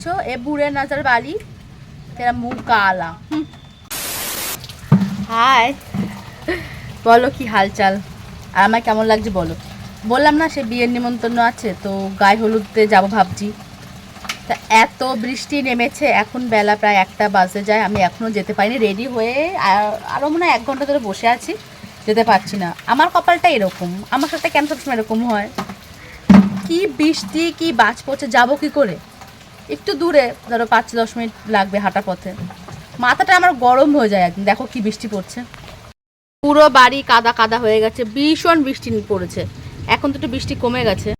এ বুড়ে pure বালি bali মুখ mukala. হাই, বলো কি হালচাল? আর আমার কেমন লাগছে বলো? বললাম না সে বিয়ের নিমন্ত্রণ আছে, তো গায়ে হলুদতে যাব ভাবছি। তা এত বৃষ্টি নেমেছে, এখন বেলা প্রায় একটা বাজে যায়, আমি এখনও যেতে পারিনি রেডি হয়ে আরও মনে হয় এক ঘণ্টা ধরে বসে আছি, যেতে পারছি না। আমার কপালটা এরকম, আমার সাথে কেন সবসময় এরকম হয়? কি বৃষ্টি, কি বাজ পড়ছে, যাব কি করে? একটু দূরে, ধরো পাঁচ দশ মিনিট লাগবে হাঁটা পথে। মাথাটা আমার গরম হয়ে যায় একদিন, দেখো কি বৃষ্টি পড়ছে। পুরো বাড়ি কাদা কাদা হয়ে গেছে, ভীষণ বৃষ্টি পড়েছে। এখন তো একটু বৃষ্টি কমে গেছে।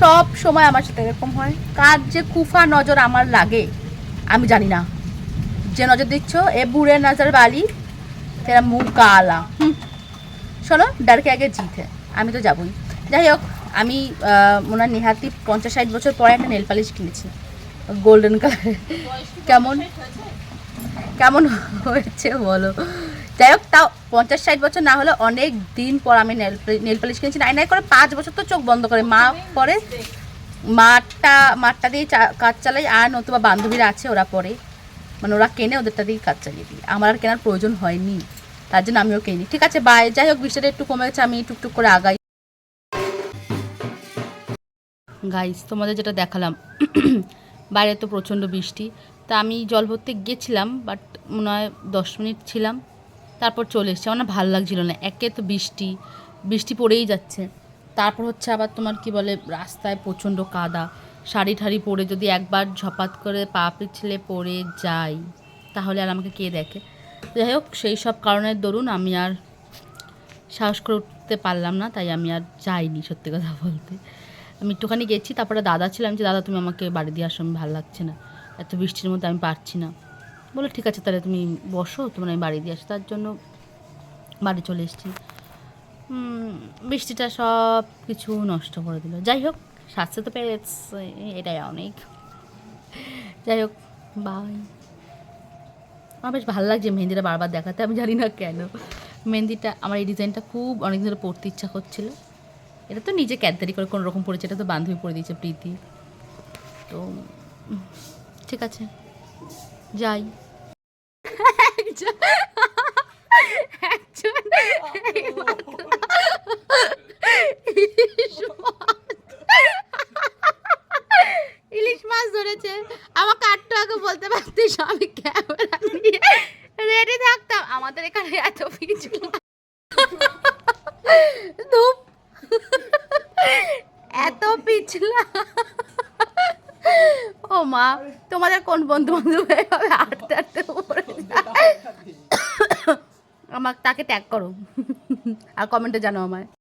সব সময় আমার সাথে এরকম হয়। কার যে কুফা নজর আমার লাগে, আমি জানি না। যে নজর দিচ্ছ, এ বুড়ে নজর বালি, তেরা মুখ কালা। হুম। শোনো, ডারকে আগে জিতে, আমি তো যাবই। যাই হোক, আমি হয় নেহাতি পঞ্চাশ ষাট বছর পরে একটা নেল পালিশ কিনেছি। Golden colour. কেমন? কেমন হয়েছে বলো? যাই হোক, তাও পঞ্চাশ ষাট বছর না হলে অনেক দিন পর আমি নেল নেল পালিশ কিনেছি। নাই নাই করে পাঁচ বছর তো চোখ বন্ধ করে। মা পরে মাঠটা মাঠটা দিয়ে কাজ চালাই, আর নতুবা বান্ধবীরা আছে ওরা পরে। মানে ওরা কেনে, ওদেরটা দিয়ে কাজ চালিয়ে দিই। আমার আর কেনার প্রয়োজন হয়নি। তার জন্য আমিও কিনি। ঠিক আছে বাই যাই হোক বৃষ্টিটা একটু কমে গেছে, আমি টুকটুক করে আগাই। গাইস তোমাদের যেটা দেখালাম বাইরে তো প্রচণ্ড বৃষ্টি। তা আমি জল ভরতে গেছিলাম বাট মনে হয় দশ মিনিট ছিলাম। তারপর চলে এসেছি। আমার ভালো লাগছিল না। একে তো বৃষ্টি বৃষ্টি পড়েই যাচ্ছে। তারপর হচ্ছে আবার তোমার কি বলে, রাস্তায় প্রচণ্ড কাদা। শাড়ি ঠাড়ি পরে যদি একবার ঝপাত করে পা পিছলে পড়ে যাই, তাহলে আর আমাকে কে দেখে? যাই হোক, সেই সব কারণের দরুন আমি আর সাহস করে উঠতে পারলাম না, তাই আমি আর যাইনি সত্যি কথা বলতে। আমি একটুখানি গেছি, তারপরে দাদা ছিলাম যে, দাদা, তুমি আমাকে বাড়ি দিয়ে আসো, আমি ভালো লাগছে না। এত বৃষ্টির মধ্যে আমি পারছি না। বলে, ঠিক আছে, তাহলে তুমি বসো, তোমার আমি বাড়ি দিয়ে আসি। তার জন্য বাড়ি চলে এসেছি। বৃষ্টিটা সব কিছু নষ্ট করে দিল। যাই হোক স্বাস্থ্য তো পেরেছে, এটাই অনেক। যাই হোক বাই আমার বেশ ভালো লাগছে মেহেন্দিটা বারবার দেখাতে, আমি জানি না কেন। মেহেন্দিটা, আমার এই ডিজাইনটা খুব অনেক ধরে পড়তে ইচ্ছা করছিল। এটা তো নিজে ক্যাডারি করে কোনো রকম পড়েছে, এটা তো বান্ধবী পরে দিয়েছে প্রীতি। তো ঠিক আছে, যাই। ইলিশ মাছ- ধরেছে। আমাকে আটটু আগে বলতে পারতিস আমি ক্যামেরা রেডি থাকতাম। আমাদের এখানে এত কিছু ধূপ এত পিছলা ও মা তোমাদের কোন বন্ধু বন্ধু এভাবে হাঁটতে হাঁটতে উপরে যায়? আমাকে তাকে ট্যাগ করো আর কমেন্টে জানো আমায়